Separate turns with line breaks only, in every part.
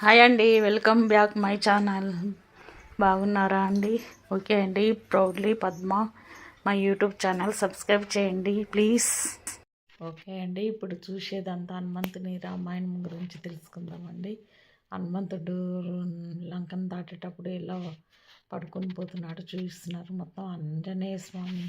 Hi అండి welcome back my channel. బాగున్నారా అండి? ఓకే అండి ప్రౌడ్లీ పద్మ మా యూట్యూబ్ ఛానల్ సబ్స్క్రైబ్ చేయండి ప్లీజ్. ఓకే అండి ఇప్పుడు చూసేదంతా హనుమంతుని రామాయణం గురించి తెలుసుకుందామండి. హనుమంతుడు లంకను దాటేటప్పుడు ఎలా పడుకొని పోతున్నాడు చూపిస్తున్నారు. మొత్తం ఆంజనేయ స్వామి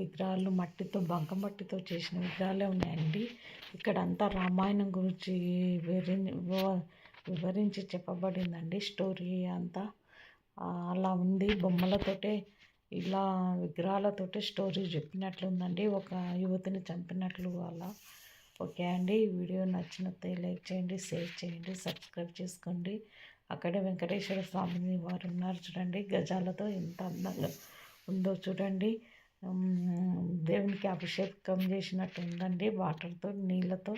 విగ్రహాలు మట్టితో బంక మట్టితో చేసిన విగ్రహాలే ఉన్నాయండి. ఇక్కడ అంతా రామాయణం గురించి వివరి వివరించి చెప్పబడిందండి స్టోరీ అంతా. అలా ఉంది. బొమ్మలతోటే ఇలా విగ్రహాలతోటే స్టోరీ చెప్పినట్లుందండి. ఒక యువతిని చంపినట్లు అలా. ఓకే అండి. వీడియో నచ్చినట్లయితే లైక్ చేయండి షేర్ చేయండి సబ్స్క్రైబ్ చేసుకోండి. అక్కడే వెంకటేశ్వర స్వామిని వారు ఉన్నారు చూడండి. గజాలతో ఎంత అందంగా ఉందో చూడండి. దేవునికి అభిషేకం చేసినట్టు ఉందండి వాటర్తో నీళ్ళతో.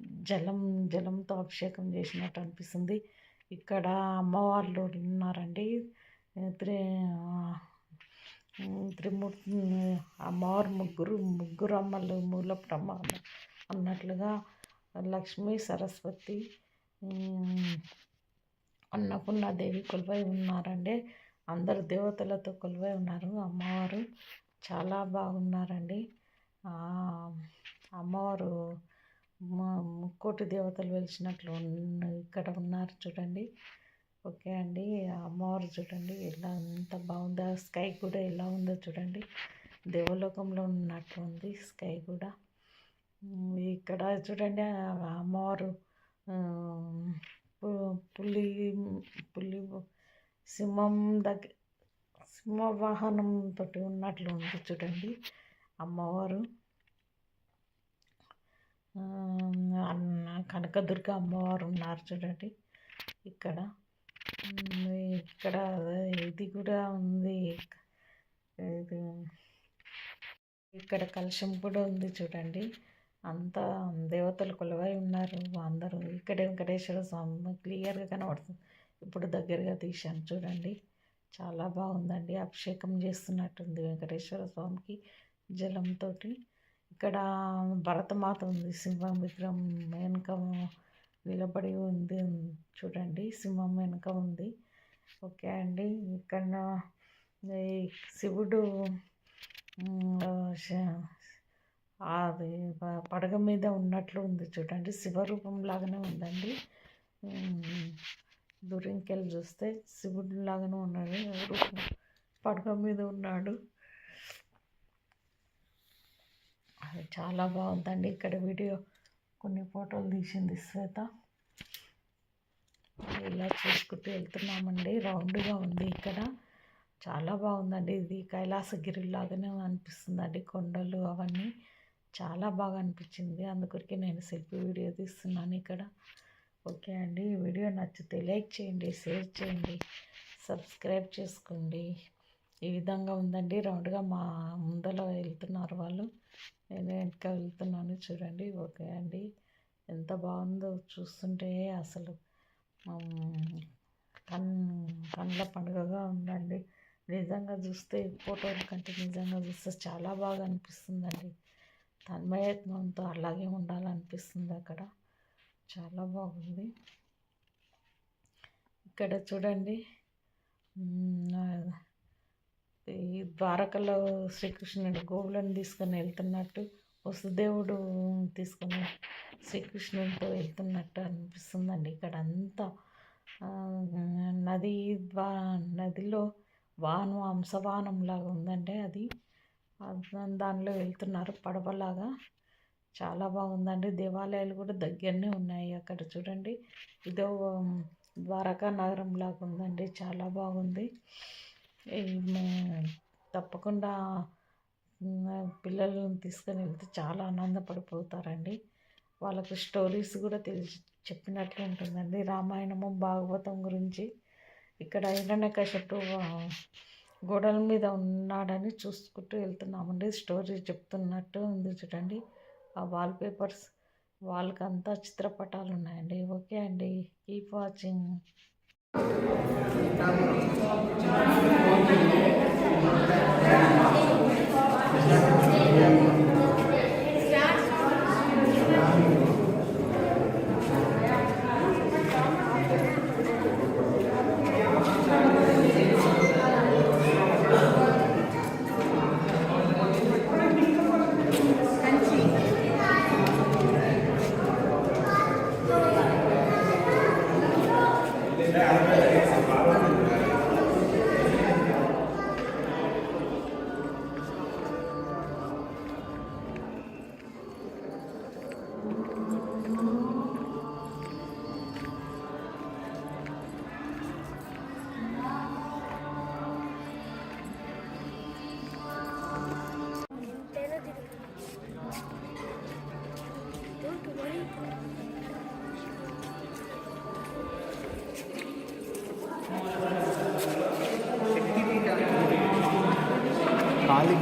జలం జలంతో అభిషేకం చేసినట్టు అనిపిస్తుంది. ఇక్కడ అమ్మవార్లు ఉన్నారండి. త్రి త్రిమూర్తి అమ్మవారు ముగ్గురు ముగ్గురు అమ్మలు మూలపురమ్మ అన్నట్లుగా లక్ష్మీ సరస్వతి అన్నపూర్ణాదేవి కొలువై ఉన్నారండి. అందరు దేవతలతో కొలువై ఉన్నారు అమ్మవారు. చాలా బాగున్నారండి. అమ్మవారు ముక్కోటి దేవతలు వెలిసినట్లు ఉన్న- ఇక్కడ ఉన్నారు చూడండి. ఓకే అండి. అమ్మవారు చూడండి ఎలా ఎంత బాగుందో స్కై కూడా ఎలా ఉందో చూడండి. దేవలోకంలో ఉన్నట్టు ఉంది స్కై కూడా. ఇక్కడ చూడండి అమ్మవారు పులి పులి సింహం దగ్గర సింహ వాహనం తోటి ఉన్నట్లు ఉంది చూడండి అమ్మవారు. కనకదుర్గ అమ్మవారు ఉన్నారు చూడండి. ఇక్కడ. ఇక్కడ ఇది కూడా ఉంది. ఇది ఇక్కడ కలశం కూడా ఉంది చూడండి. అంతా దేవతలు కొలువై ఉన్నారు అందరూ. ఇక్కడ వెంకటేశ్వర స్వామి క్లియర్గా కనబడుతుంది. ఇప్పుడు దగ్గరగా తీశాను చూడండి. చాలా బాగుందండి. అభిషేకం చేస్తున్నట్టుంది వెంకటేశ్వర స్వామికి జలంతో ఇక్కడ భరతమాత ఉంది సింహం విగ్రహం వెనుక నిలబడి ఉంది చూడండి సింహం వెనుక ఉంది. ఓకే అండి ఇక్కడ శివుడు అది పడగ మీద ఉన్నట్లు ఉంది చూడండి శివరూపం లాగానే ఉందండి. దూరంకెళ్ళి చూస్తే శివుడు లాగానే ఉన్నాడు రూపం పడగ మీద ఉన్నాడు అది చాలా బాగుందండి. ఇక్కడ వీడియో కొన్ని ఫోటోలు తీసింది శ్వేత. ఇలా చూసుకుంటూ వెళ్తున్నామండి. రౌండ్గా ఉంది ఇక్కడ. చాలా బాగుందండి. ఇది కైలాసగిరి లాగానే అనిపిస్తుందండి. కొండలు అవన్నీ చాలా బాగా అనిపించింది. అందుకొరకే నేను సెల్ఫీ వీడియో తీస్తున్నాను ఇక్కడ. ఓకే అండి. ఈ వీడియో నచ్చితే లైక్ చేయండి షేర్ చేయండి సబ్స్క్రైబ్ చేసుకోండి. ఈ విధంగా ఉందండి. రౌండ్గా మా ముందర వెళ్తున్నారు వాళ్ళు. నేను వెనక వెళ్తున్నాను చూడండి. ఓకే అండి. ఎంత బాగుందో చూస్తుంటే అసలు. కన్ కండ్ల పండుగగా ఉందండి. నిజంగా చూస్తే ఫోటోల కంటే నిజంగా చూస్తే చాలా బాగా అనిపిస్తుందండి. తన్మయత్నంతో అలాగే ఉండాలనిపిస్తుంది అక్కడ. చాలా బాగుంది. ఇక్కడ చూడండి. ఈ ద్వారకలో శ్రీకృష్ణుడు గోవులను తీసుకొని వెళ్తున్నట్టు వసుదేవుడు తీసుకొని శ్రీకృష్ణుడితో వెళ్తున్నట్టు అనిపిస్తుందండి ఇక్కడ అంతా నది ద్వా నదిలో వాహనం హంసవాహనం లాగా ఉందండి అది. దానిలో వెళ్తున్నారు పడవలాగా. చాలా బాగుందండి. దేవాలయాలు కూడా దగ్గరనే ఉన్నాయి అక్కడ చూడండి. ఇదో ద్వారకా నగరం లాగా ఉందండి. చాలా బాగుంది. తప్పకుండా పిల్లలను తీసుకొని వెళ్తే చాలా ఆనందపడిపోతారండి. వాళ్ళకు స్టోరీస్ కూడా తెలిసి చెప్పినట్లు ఉంటుందండి. రామాయణము భాగవతం గురించి. ఇక్కడ హిరణ్యకశిపుడు గోడల మీద ఉన్నాడని చూసుకుంటూ వెళ్తున్నామండి. స్టోరీ చెప్తున్నట్టు ఉంది చూడండి. ఆ వాల్ పేపర్స్ వాళ్ళకంతా చిత్రపటాలు ఉన్నాయండి ఓకే అండి. Keep watching.
Thank you.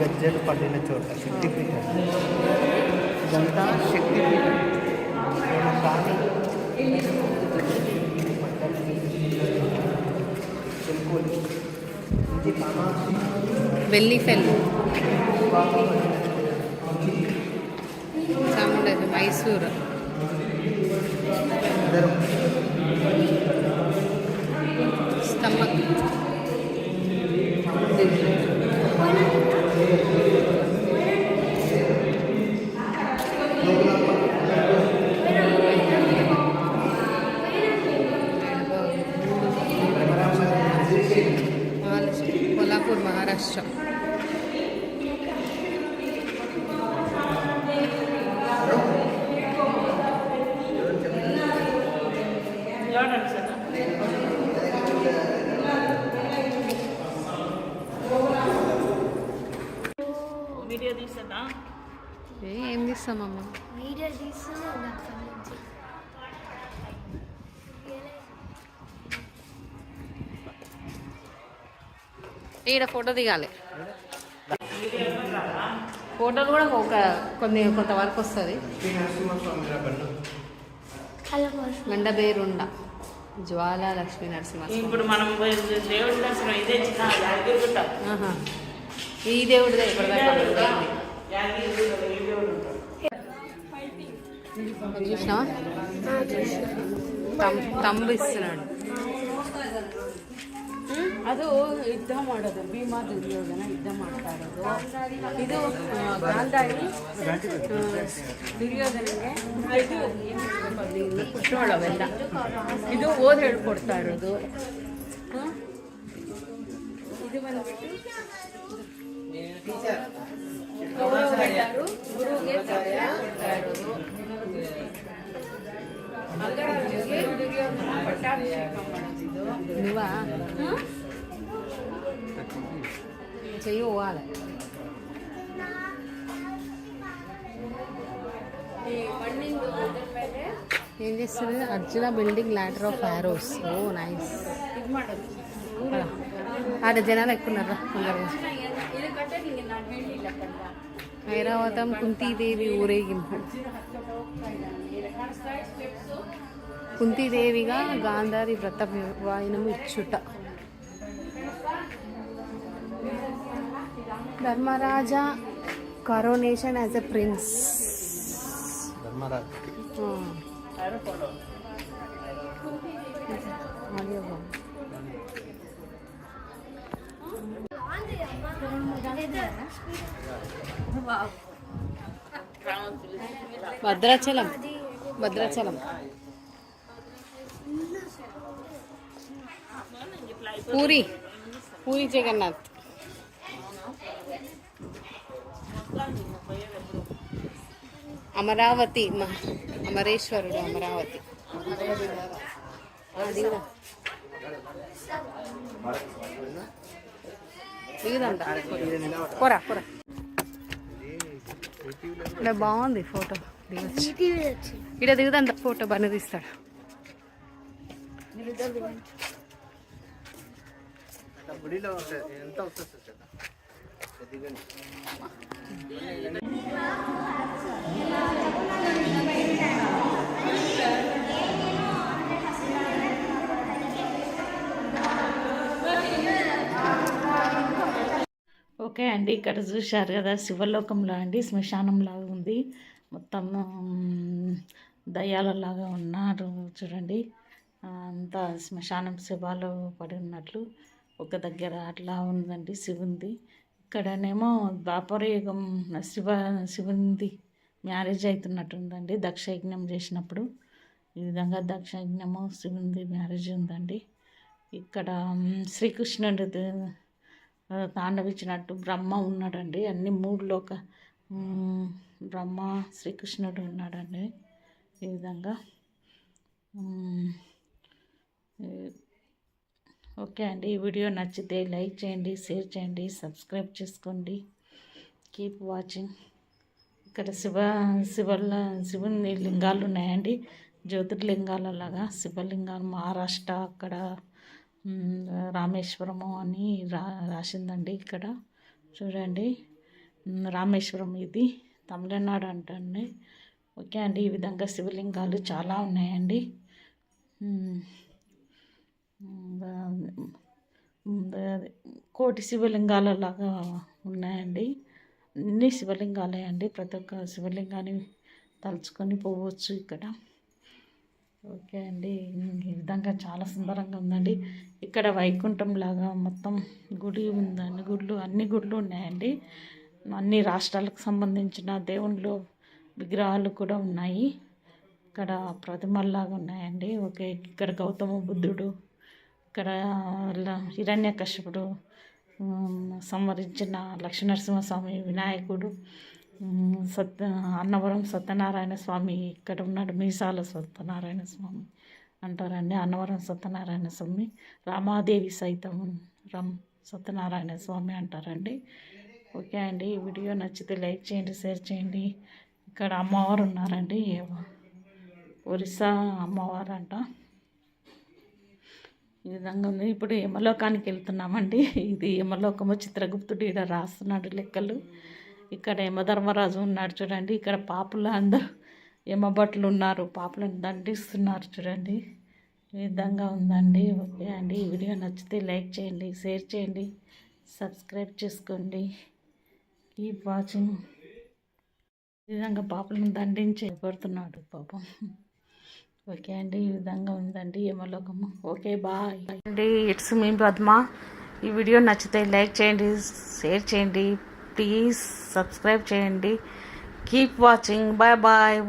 ಗಜ್ಜಲ್
ಪಲ್ಲಿನ ಚೋಟ ಶಕ್ತಿಪೀಠ ಇದಂಥ
ಶಕ್ತಿಪೀಠ
ಬೆಲ್ಲಿ ಫೆಲ್ ಚಾಮುಂಡ ಮೈಸೂರು
వీడియో తీసేదా
ఏ, తీస్తామమ్మ
వీడియో తీస్తూనే ఉంది అక్కడి నుంచి
ఈడ ఫోటో దిగాలి. ఫోటోలు కూడా ఒక కొన్ని కొంతవరకు వస్తుంది.
హలో.
మెండబేరుండ. జ్వాల లక్ష్మీ నరసింహ
ఇప్పుడు మనం దేవుడి దర్శనం ఇదే యాదగిరిగుట్ట.
ఈ దేవుడిదే ఇప్పటిదాకా ఉండేది.
యాదగిరిగుట్టలో ఈ
ಅದು ಯುದ್ಧ ಮಾಡೋದು ಭೀಮಾ ದುರ್ಯೋಧನ ಯುದ್ಧ ಮಾಡ್ತಾ ಇರೋದು. ಇದು ಗಾಂಧಾರಿ ದುರ್ಯೋಧನಿಗೆ ಇದು ಇದು ಓದ್ ಹೇಳ್ಕೊಡ್ತಾ ಇರೋದು. ಇದು ಬಂದ್ಬಿಟ್ಟು ಗುರುಗೆ ಇರೋದು.
చెయ్యి పోవాలి ఏం చేస్తుంది? Arjuna building ladder of arrows oh nice ఆడ జనాలు ఎక్కున్నారా ఐరావతం కుంతీదేవి ఊరేగింపు. కుంతీదేవిగా గాంధారి వ్రత వాయనము ఇచ్చుట. Dharmaraja coronation as a prince
Dharmaraju
Bhadrachalam. Bhadrachalam. Puri. Puri Jagannath. Amaravati అమరేశ్వరుడు Amaravati. పోరా పోరా. ఇక్కడ బాగుంది ఫోటో. దిగచ్చు. ఇక్కడ దిగుదంట ఫోటో బాగా తీస్తాడు.
గుడిలో ఎంత వస్తుంది
ఓకే అండి ఇక్కడ చూశారు కదా శివలోకంలో అండి శ్మశానంలాగా ఉంది. మొత్తం దయ్యాలలాగా ఉన్నారు చూడండి. అంతా శ్మశానం శివాలో పడి ఉన్నట్లు ఒక దగ్గర అట్లా ఉందండి శివుంది. ఇక్కడనేమో ద్వాపరయుగం శివ శివుంది మ్యారేజ్ అవుతున్నట్టుందండి దక్షయజ్ఞం చేసినప్పుడు ఈ విధంగా దక్షయజ్ఞము శివుంది మ్యారేజ్ ఉందండి. ఇక్కడ శ్రీకృష్ణుడు శ్రీకృష్ణుడి ఆ, తాండవించినట్టు బ్రహ్మ ఉన్నాడండి. అన్ని మూడు లోక బ్రహ్మ శ్రీకృష్ణుడు ఉన్నాడండి. ఈ విధంగా ఓకే అండి. ఈ వీడియో నచ్చితే లైక్ చేయండి షేర్ చేయండి సబ్స్క్రైబ్ చేసుకోండి. Keep watching. ఇక్కడ శివ శివల శివుని లింగాలు ఉన్నాయండి జ్యోతిర్లింగాలు అలాగా శివలింగాలు మహారాష్ట్ర అక్కడ రామేశ్వరము అని రా రాసిందండి ఇక్కడ. చూడండి. రామేశ్వరం ఇది. తమిళనాడు అంటండి. ఓకే అండి. ఈ విధంగా శివలింగాలు చాలా ఉన్నాయండి. కోటి శివలింగాల లాగా ఉన్నాయండి. అన్ని శివలింగాలే అండి. ప్రతి ఒక్క శివలింగాన్ని తలుచుకొని పోవచ్చు ఇక్కడ. ఓకే అండి. ఈ విధంగా చాలా సుందరంగా ఉందండి. ఇక్కడ వైకుంఠం లాగా మొత్తం గుడి ఉందండి. గుళ్ళు అన్ని గుళ్ళు ఉన్నాయండి. అన్ని రాష్ట్రాలకు సంబంధించిన దేవుళ్ళు విగ్రహాలు కూడా ఉన్నాయి. ఇక్కడ ప్రతిమల్లాగా ఉన్నాయండి. ఓకే ఇక్కడ గౌతమ బుద్ధుడు ఇక్కడ హిరణ్య కశ్యపుడు సంవరించిన లక్ష్మీనరసింహస్వామి వినాయకుడు సత్య అన్నవరం సత్యనారాయణ స్వామి ఇక్కడ ఉన్నాడు మీసాల సత్యనారాయణ స్వామి అంటారండి. అన్నవరం సత్యనారాయణ స్వామి రామాదేవి సైతం రమ్ సత్యనారాయణ స్వామి అంటారండి. ఓకే అండి. ఈ వీడియో నచ్చితే లైక్ చేయండి షేర్ చేయండి. ఇక్కడ అమ్మవారు ఉన్నారండి. ఒరిస్సా అమ్మవారు అంట ఈ విధంగా ఉంది ఇప్పుడు యమలోకానికి వెళ్తున్నామండి. ఇది యమలోకము చిత్రగుప్తుడు ఇక్కడ రాస్తున్నాడు లెక్కలు. ఇక్కడ యమధర్మరాజు ఉన్నాడు చూడండి. ఇక్కడ పాపులు అందరూ యమభట్లు ఉన్నారు. పాపులను దండిస్తున్నారు చూడండి. ఈ విధంగా ఉందండి. ఓకే అండి. ఈ వీడియో నచ్చితే లైక్ చేయండి షేర్ చేయండి సబ్స్క్రైబ్ చేసుకోండి. Keep watching. ఈ విధంగా పాపలను దండించి పడుతున్నాడు పాపం. ఓకే అండి ఈ విధంగా ఉందండి యమలోకము ఓకే బాయ్. అండి ఇట్స్ మీ పద్మ. ఈ వీడియో నచ్చితే లైక్ చేయండి షేర్ చేయండి ప్లీజ్ సబ్స్క్రైబ్ చేయండి. Keep watching bye bye.